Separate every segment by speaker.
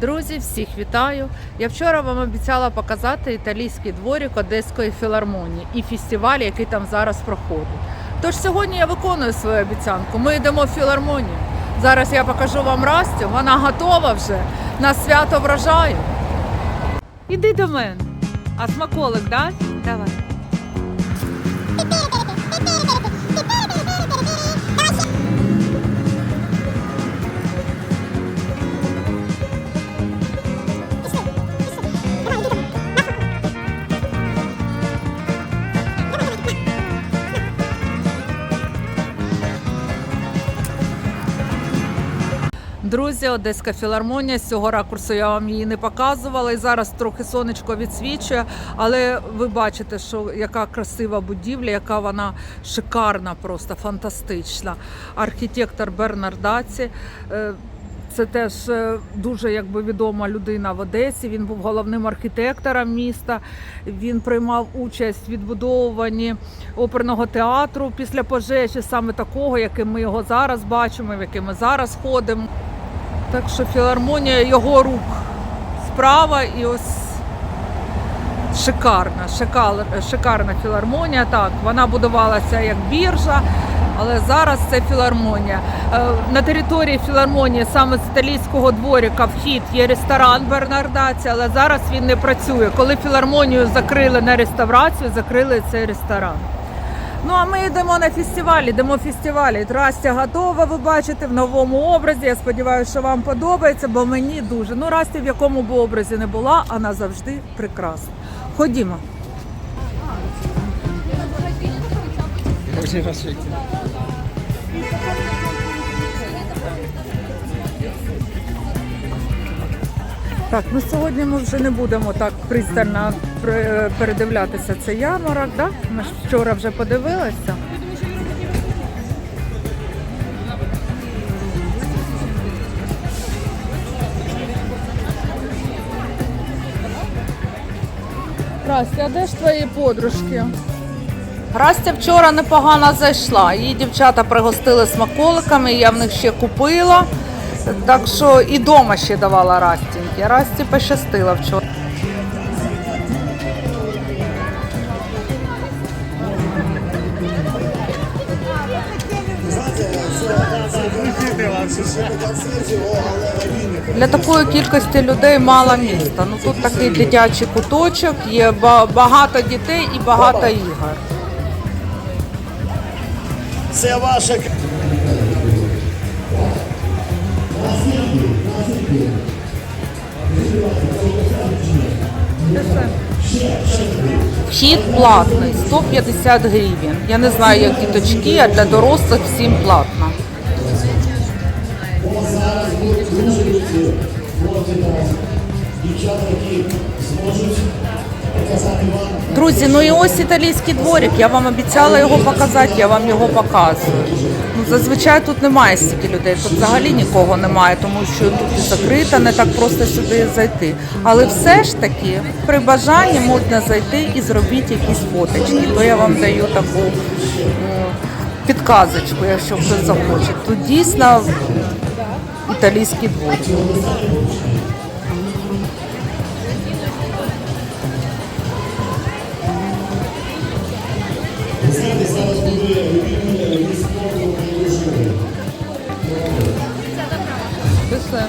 Speaker 1: Друзі, всіх вітаю! Я вчора вам обіцяла показати італійський дворик Одеської філармонії і фестиваль, який там зараз проходить. Тож сьогодні я виконую свою обіцянку. Ми йдемо в філармонію. Зараз я покажу вам Растю, вона готова вже на свято врожаю. Іди до мене. А смаколик, да? Давай. Друзі, Одеська філармонія. З цього ракурсу я вам її не показувала. І зараз трохи сонечко відсвічує. Але ви бачите, що яка красива будівля, яка вона шикарна, просто фантастична. Архітектор Бернардаці. е, Це теж е, дуже якби відома людина в Одесі. Він був головним архітектором міста. Він приймав участь в відбудовуванні оперного театру після пожежі, саме такого, яким ми його зараз бачимо, в яким ми зараз ходимо. Так що філармонія його рук справа і ось шикарна, шикарна, шикарна філармонія. Так, вона будувалася як біржа, але зараз це філармонія. Е, На території філармонії саме з італійського дворика вхід є ресторан Бернардаці, але зараз він не працює. Коли філармонію закрили на реставрацію, закрили цей ресторан. Ну а ми йдемо на фестиваль, йдемо фестивалі. Растя готова, ви бачите, в новому образі. Я сподіваюся, що вам подобається, бо мені дуже. Ну, Растя в якому б образі не була, вона завжди прекрасна. Ходімо.
Speaker 2: Очень
Speaker 1: Так, ну сьогодні ми вже не будемо так пристально при- передивлятися цей ярмарок, да? Ми вчора вже подивилися. Растя, а де ж твої подружки? Растя вчора непогано зайшла. Її дівчата пригостили смаколиками, я в них ще купила. Так що і дома ще давала Растіньки. Расті пощастила вчора. Для такої кількості людей мало міста. Ну тут такий дитячий куточок, є багато дітей і багато ігор.
Speaker 3: Це ваше
Speaker 1: Вхід платний 150 гривень. Я не знаю, як діточки, а для дорослих всім платно. Друзі, ну і ось італійський дворик. Я вам обіцяла його показати, я вам його показую. Ну, зазвичай тут немає стільки людей, тут взагалі нікого немає, тому що тут і закрито, не так просто сюди зайти. Але все ж таки, при бажанні можна зайти і зробити якісь фоточки. То я вам даю таку підказочку, якщо хтось захоче. Тут дійсно італійський дворик. Пішли.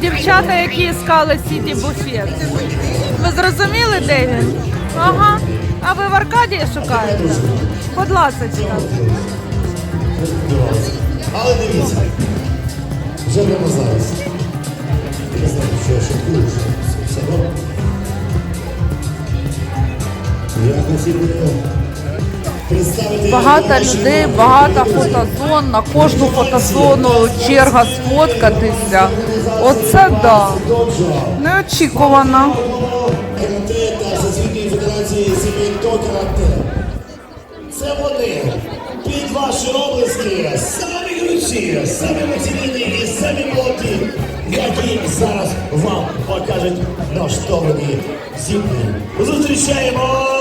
Speaker 1: Дівчата, які іскали сіті буфет. Ви зрозуміли, де він? Ага. А ви в Аркадії шукаєте? Будь ласочка.
Speaker 3: Але дивіться, вже прямо зараз. Я знаю, що я шокую, що все добре. Я хотів би
Speaker 1: Багато людей, багато фотозон. На кожну фотозону черга сфоткатися. Оце да. Неочікувано.
Speaker 3: Це вони. Під ваші облиски самі ключі, самі мотивійні і самі молоді, які зараз вам покажуть налаштовані зімні. Зустрічаємо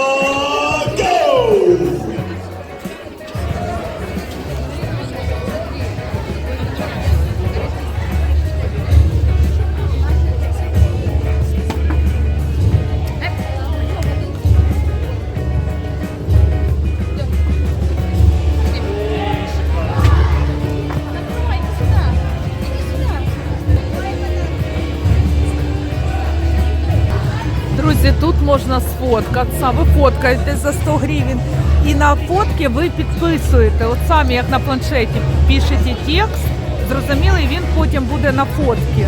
Speaker 1: можна сфоткатися. Ви фоткаєте за 100 гривень. І на фотки ви підписуєте. От самі, як на планшеті, пишете текст, зрозуміло, і він потім буде на фотці.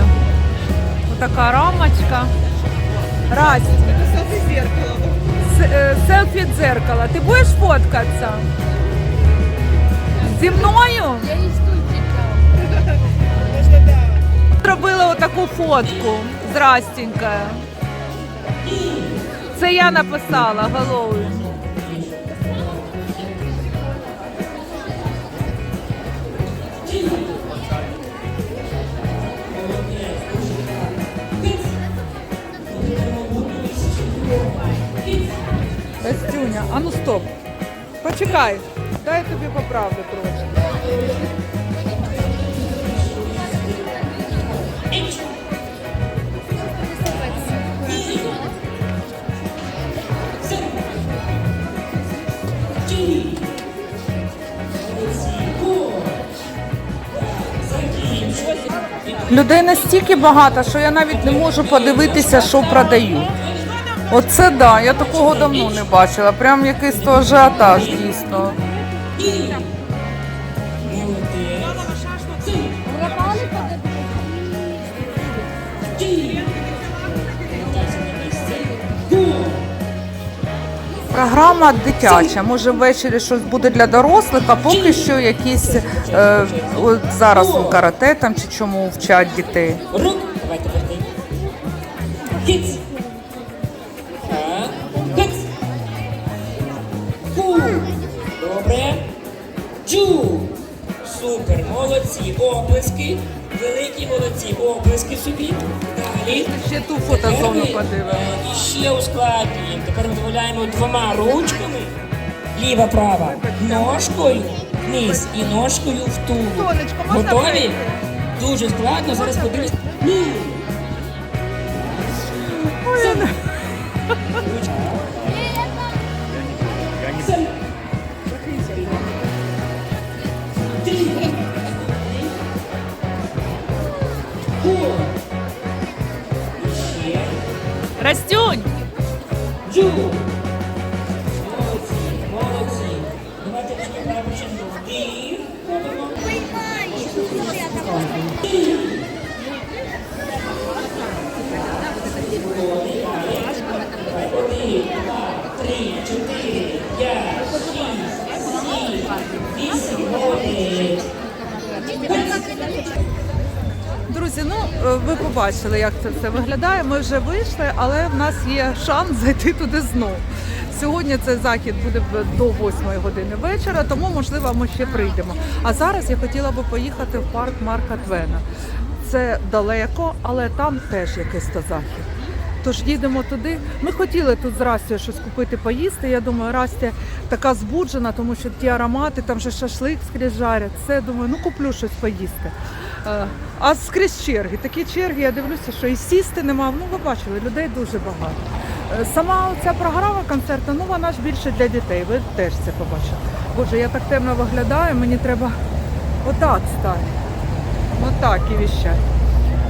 Speaker 1: Отака рамочка. С- е, Селфі дзеркала. Ти будеш фоткатися? Зі мною?
Speaker 4: Стульчик
Speaker 1: отаку фотку з Растінькою. Це я написала Halloween. Костюня, а ну стоп. Почекай, дай тобі поправлю трошки. Людей настільки багато, що я навіть не можу подивитися, що продають. Оце да, я такого давно не бачила. Прям якийсь то ажіотаж дійсно. Програма дитяча. Може ввечері щось буде для дорослих, а поки що якісь е, от зараз у карате там чи чому вчать дітей.
Speaker 2: Рук. Давайте верти. Так. Добре. Джу. Супер. Молодці. Оплески. Великі молодці. Оплески собі. Далі.
Speaker 1: Ще ту фотозону подивимо.
Speaker 2: І ще ускладнюємо. Тепер ми дозволяємо двома ручками. Ліва, права. Ножкою вниз і ножкою в тулу.
Speaker 1: Можна
Speaker 2: Готові?
Speaker 1: пройти?
Speaker 2: Дуже складно. Зараз подивимось. Ні.
Speaker 1: Растюнь!
Speaker 2: Джу. Молодці, молодці. Давайте тільки правильно вдих. Робимо. Один,
Speaker 1: Побачили, як це все виглядає. Ми вже вийшли, але в нас є шанс зайти туди знову. Сьогодні цей захід буде до 8 години вечора, тому можливо ми ще прийдемо. А зараз я хотіла би поїхати в парк Марка Твена. Це далеко, але там теж якийсь то захід. Тож їдемо туди. Ми хотіли тут з Растю щось купити, поїсти. Я думаю, Растя така збуджена, тому що ті аромати, там же шашлик скрізь жарять. Це думаю, ну куплю щось поїсти. Е, А скрізь черги. Такі черги, я дивлюся, що і сісти нема. Ну, ви бачили, людей дуже багато. Е, Сама ця програма концерту, ну вона ж більше для дітей. Ви теж це побачили. Боже, я так темно виглядаю, мені треба отак стати. Отак і віщать.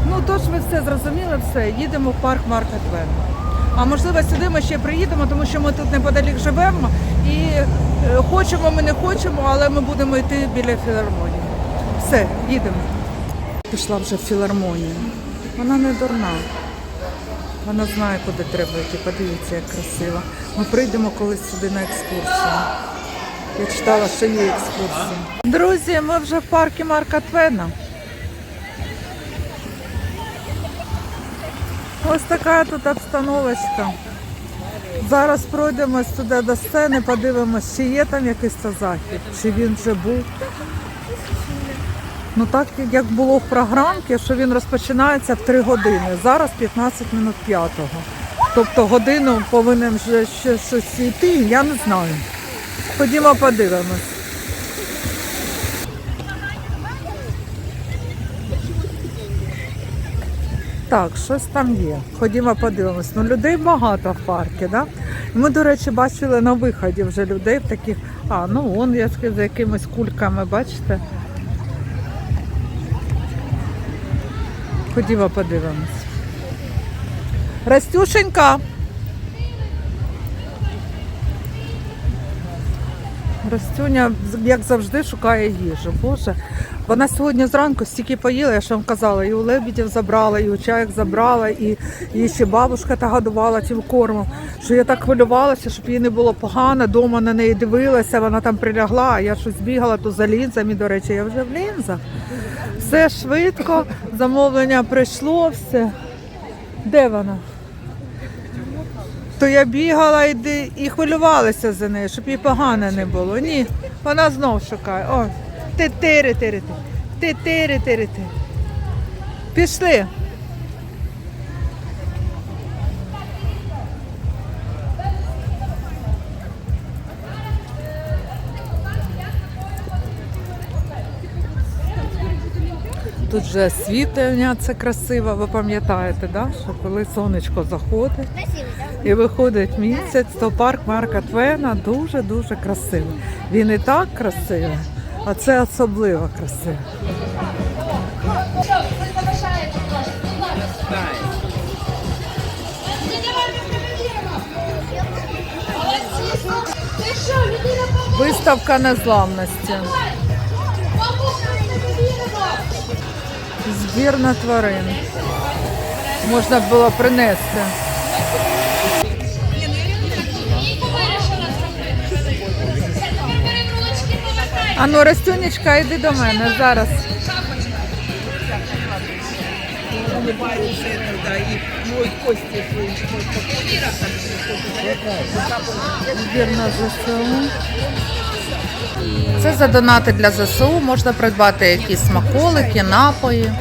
Speaker 1: Ну тож ви все зрозуміли, все, їдемо в парк Марка Твена. А можливо, сюди ми ще приїдемо, тому що ми тут неподалік живемо і е, хочемо, ми не хочемо, але ми будемо йти біля філармонії. Все, їдемо. Пішла вже в філармонію. Вона не дурна. Вона знає, куди треба йти. Подивіться, як красиво. Ми прийдемо колись сюди на екскурсію. Я читала, що є екскурсія. Друзі, ми вже в парку Марка Твена. Ось така тут обстановочка. Зараз пройдемось туди до сцени, подивимось, чи є там якийсь захід, чи він вже був. Ну так як було в програмці, що він розпочинається в 3 години. Зараз 15 минут п'ятого. Тобто годину повинен вже ще щось йти, я не знаю. Ходімо подивимось. Так, щось там є. Ходімо подивимось. Ну, людей багато в парку, да? Ми, до речі, бачили на виході вже людей в таких. А, ну вон я за якимись кульками, бачите? Ходімо, подивимось. Растюшенька. Растюня, як завжди, шукає їжу. Боже. Вона сьогодні зранку стільки поїла, я ще вам казала, і у лебідів забрала, і у чаях забрала, і її ще бабушка та годувала тим кормом. Що я так хвилювалася, щоб їй не було погано, дома на неї дивилася, вона там прилягла, а я щось бігала, то за лінзами, до речі, я вже в лінзах. Все швидко, замовлення прийшло, все. Де вона? То я бігала і, і хвилювалася за нею, щоб їй погано не було. Ні, вона знов шукає. О, ти тири тири ти тири тири ти. Пішли. Тут же освітлення це красиво, ви пам'ятаєте, да? що коли сонечко заходить і виходить місяць, то парк Марка Твена дуже-дуже красивий. Він і так красивий, а це особливо красиво. Виставка незламності. Збір на тварин. Можна було принести. Ану, Растюнечка, йди до мене зараз. Збір на. Це за донати для ЗСУ. Можна придбати якісь смаколики, напої.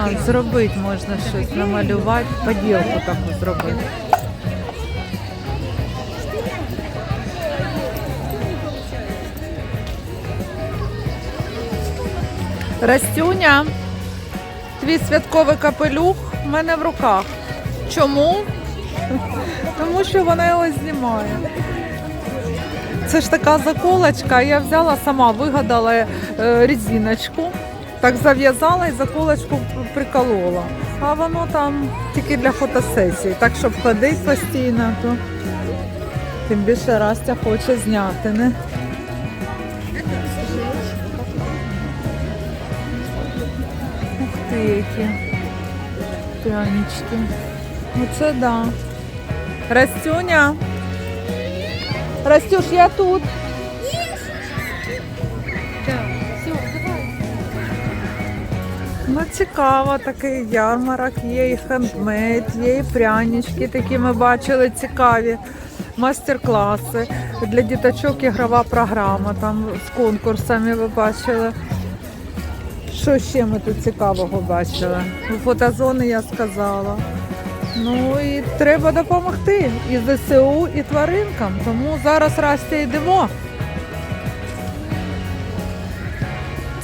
Speaker 1: А, зробити можна щось, намалювати, поділку таку зробити. Растюня, твій святковий капелюх в мене в руках. Чому? Тому що вона його знімає. Це ж така заколочка. Я взяла сама, вигадала е, резиночку, так зав'язала і заколочку приколола. А воно там тільки для фотосесії. Так, щоб ходити постійно, то тим більше Растя хоче зняти, не? Ух ти, які прянички. Оце да. Растюня. Растюш, я тут. Ну, цікаво, такий ярмарок, є і хендмейд, є і прянички, такі ми бачили цікаві. Мастер-класи для діточок ігрова програма там з конкурсами ви бачили. Що ще ми тут цікавого бачили? Фотозони я сказала. Ну і треба допомогти і ЗСУ, і тваринкам. Тому зараз Растя йдемо.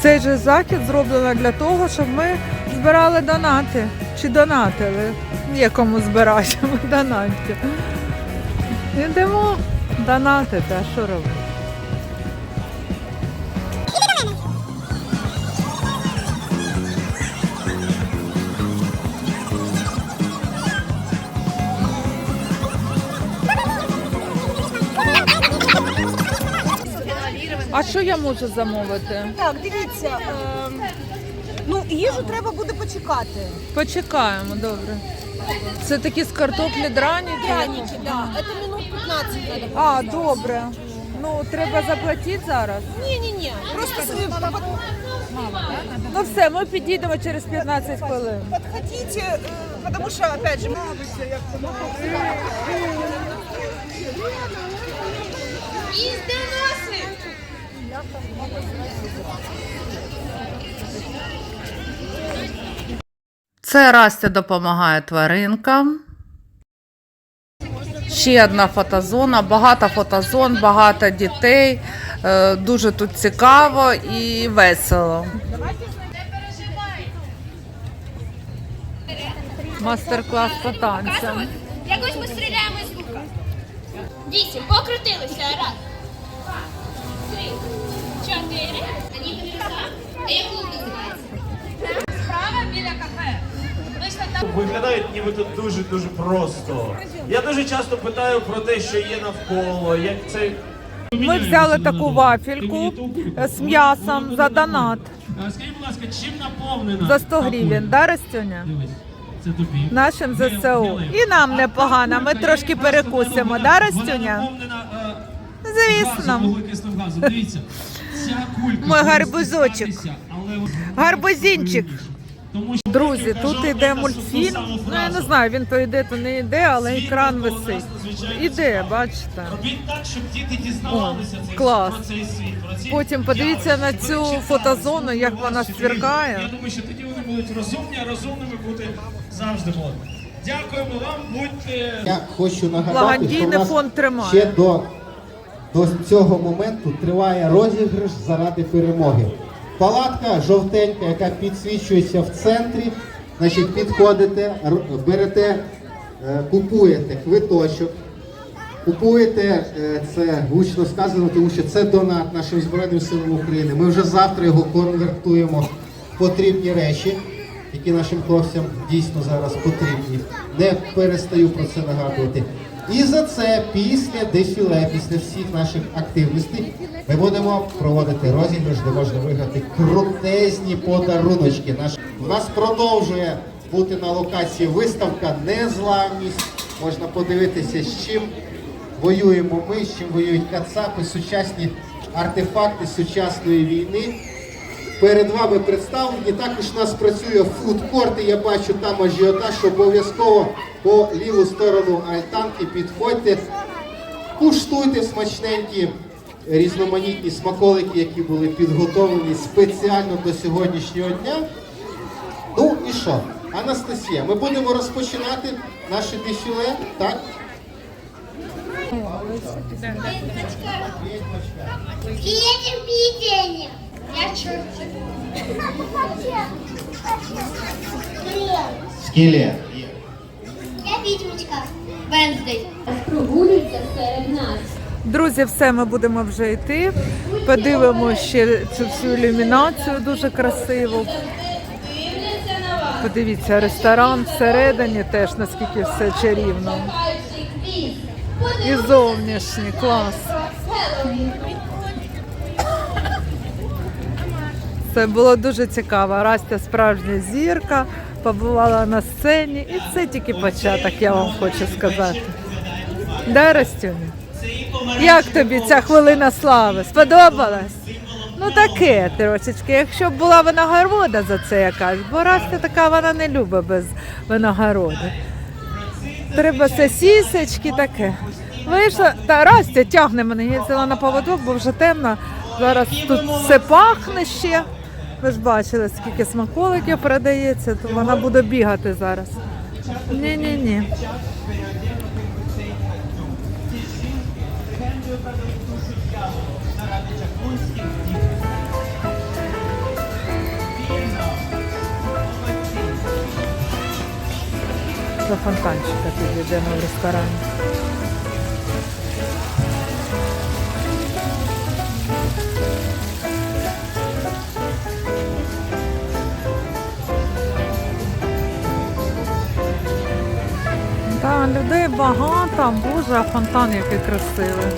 Speaker 1: Цей же захід зроблено для того, щоб ми збирали донати. Чи донатили? Є кому збирати, ми донатів. Йдемо донатити, а що робити? А що я можу замовити?
Speaker 5: Так, дивіться. ем, ну, їжу треба буде почекати.
Speaker 1: Почекаємо, добре. Це такі з картоплі драні?
Speaker 5: Пряники, да. Це минут 15 треба.
Speaker 1: А, добре. Ну, треба заплатити зараз.
Speaker 5: Ні-ні-ні, просто собі
Speaker 1: Ну все, ми підійдемо через 15 хвилин.
Speaker 5: подходите, э, потому что, опять же,
Speaker 1: Це Растя допомагає тваринкам. Ще одна фотозона, багато фотозон, багато дітей. Е, Дуже тут цікаво і весело. Мастер-клас по танцям.
Speaker 6: Якось ми стріляємо з лука. Вісім. Покрутилися. Раз. Справа біля кафе.
Speaker 7: Виглядають ніби тут дуже дуже просто. Я дуже часто питаю про те, що є навколо, як це.
Speaker 1: Ми взяли таку вафельку е, з м'ясом за донат.
Speaker 7: Скажіть, будь ласка, чим наповнена?
Speaker 1: За 100 гривень, да,
Speaker 7: тобі.
Speaker 1: Нашим ЗСУ. І нам непогано, ми трошки перекусимо, да, Растюня? Звісно.
Speaker 7: Вуглекислим газом. Дивіться.
Speaker 1: Мой гарбузочок. Гарбузінчик. Друзі, тут йде мультфільм. Ну я не знаю, він то йде, то не йде, але екран висить. Іде, бачите. О, клас. Потім подивіться на цю фотозону, як вона сверкає.
Speaker 7: Я думаю, що тоді вони будуть розумні, а розумними бути завжди можна. Дякуємо вам, будьте.
Speaker 3: Я хочу нагадати, що
Speaker 1: Благодійний
Speaker 3: нас
Speaker 1: фонд тримає.
Speaker 3: ще до, до цього моменту триває розіграш заради перемоги. Палатка жовтенька, яка підсвічується в центрі. Значить, підходите, берете, е, купуєте квиточок. Купуєте е, це гучно сказано, тому що це донат нашим Збройним силам України. Ми вже завтра його конвертуємо в потрібні речі, які нашим хлопцям дійсно зараз потрібні. Не перестаю про це нагадувати. І за це після дефіле, після всіх наших активностей, ми будемо проводити розіграш, де можна виграти крутезні подаруночки. Наш у нас продовжує бути на локації виставка Незламність. Можна подивитися, з чим воюємо ми, з чим воюють кацапи, сучасні артефакти сучасної війни. Перед вами представлені. Також у нас працює фудкорт, і я бачу там ажіотаж. Обов'язково по ліву сторону альтанки підходьте, куштуйте смачненькі різноманітні смаколики, які були підготовлені спеціально до сьогоднішнього дня. Ну і що? Анастасія, ми будемо розпочинати наше дефіле, так?
Speaker 6: Едем пить Я чё?
Speaker 3: Скелет.
Speaker 6: Я відьмочка. Венздей. Прогулюйте серед нас.
Speaker 1: Друзі, все, ми будемо вже йти. Подивимося ще цю всю ілюмінацію дуже красиву. Подивіться, ресторан всередині теж наскільки все чарівно. І зовнішній клас. Це було дуже цікаво. Растя справжня зірка, побувала на сцені, і це тільки початок, я вам хочу сказати. Да, Растюня? Як тобі ця хвилина слави? Сподобалась? Ну таке трошечки. Якщо б була винагорода за це якась, бо Растя така вона не любить без винагороди. Треба все сісечки таке. Вийшла, та Растя тягне мене, взяла на поводок, бо вже темно. Зараз тут все пахне ще. Ви ж бачили, скільки смаколиків продається, то вона буде бігати зараз. Ні-ні-ні. До фонтанчика підійдемо в ресторані. Людей багато, боже, а фонтан який красивий.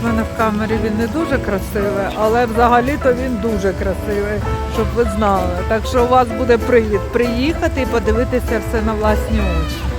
Speaker 1: У мене в камері він не дуже красивий, але взагалі-то він дуже красивий, щоб ви знали. Так що у вас буде привід приїхати і подивитися все на власні очі.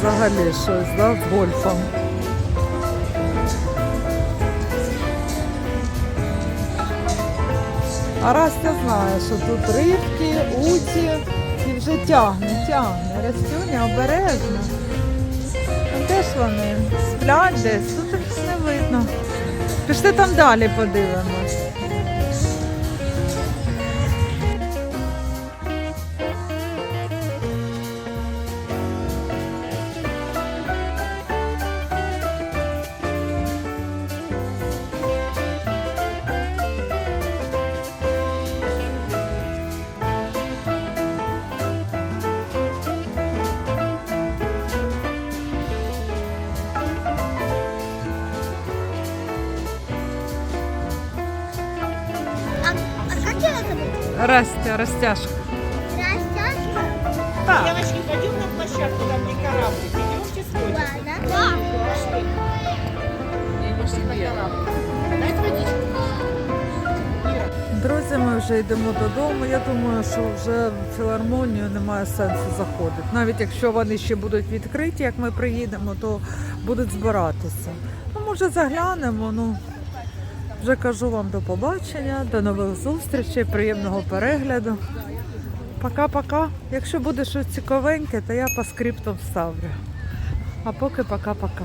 Speaker 1: Взагалі щось, да, з гольфом. А Растя знає, що тут рибки, уті і вже тягне, тягне. Растюня обережно. А де ж вони? Сплять десь, тут їх не видно. Пішли там далі подивимось. Растя, розтяжка.
Speaker 8: Растяжка?
Speaker 9: Девочки, пойдем на площадку, там где кораблик. Идемте сходим.
Speaker 8: Ладно.
Speaker 9: Пошли на кораблик. Дай водичку.
Speaker 1: Друзі, ми вже йдемо додому. Я думаю, що вже в філармонію немає сенсу заходити. Навіть якщо вони ще будуть відкриті, як ми приїдемо, то будуть збиратися. Ну, може, заглянемо. Ну вже кажу вам до побачення, до нових зустрічей, приємного перегляду. Пока-пока. Якщо буде щось цікавеньке, то я по скриптам ставлю. А поки пока-пока.